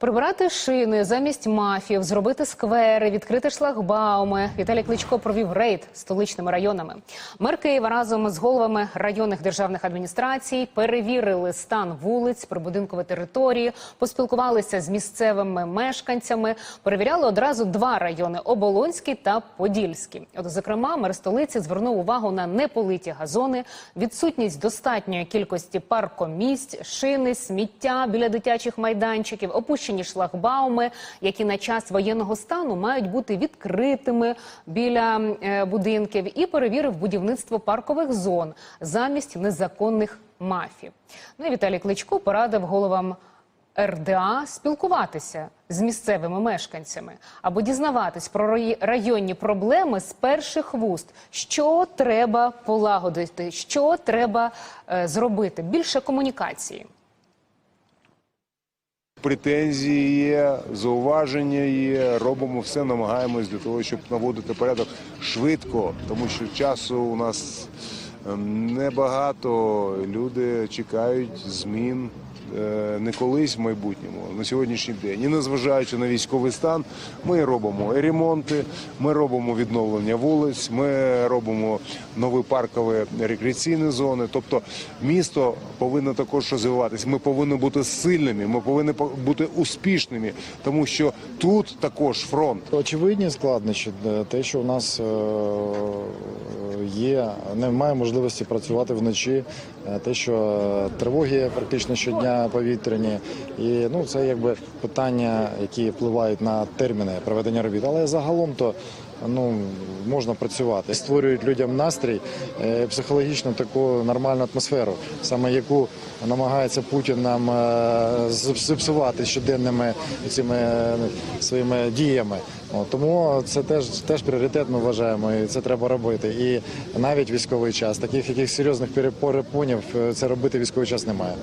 Прибирати шини замість мафів, зробити сквери, відкрити шлагбауми. Віталій Кличко провів рейд столичними районами. Мер Києва разом з головами районних державних адміністрацій перевірили стан вулиць, прибудинкової території, поспілкувалися з місцевими мешканцями. Перевіряли одразу два райони Оболонський та Подільський. От, зокрема, мер столиці звернув увагу на неполиті газони, відсутність достатньої кількості паркомісць, шини, сміття біля дитячих майданчиків, опущені шлагбауми, які на час воєнного стану мають бути відкритими біля е, будинків, і перевірив будівництво паркових зон замість незаконних мафів. Ну і Віталій Кличко порадив головам. РДА спілкуватися з місцевими мешканцями або дізнаватись про районні проблеми з перших вуст, що треба полагодити, що треба е, зробити. Більше комунікації. Претензії є, зауваження є. Робимо все, намагаємось для того, щоб наводити порядок швидко, тому що часу у нас небагато. Люди чекають змін. е, Не колись в майбутньому, на сьогоднішній день, і незважаючи на військовий стан, ми робимо ремонти, ми робимо відновлення вулиць, ми робимо нові паркові рекреаційні зони. Тобто місто повинно також розвиватися. Ми повинні бути сильними, ми повинні по- бути успішними, тому що тут також фронт. Очевидні складнощі, е, те, що у нас е, є, немає можливості працювати вночі, е, те, що е, тривоги практично щодня повітряні, і ну це якби питання, які впливають на терміни проведення робіт. Але загалом то. Ну можна працювати, створюють людям настрій, е, психологічно таку нормальну атмосферу, саме яку намагається Путін нам е, зіпсувати щоденними цими е, своїми діями. Тому це теж теж пріоритет. Ми вважаємо, і це треба робити. І навіть військовий час таких яких серйозних перепонів е, це робити військовий час немає.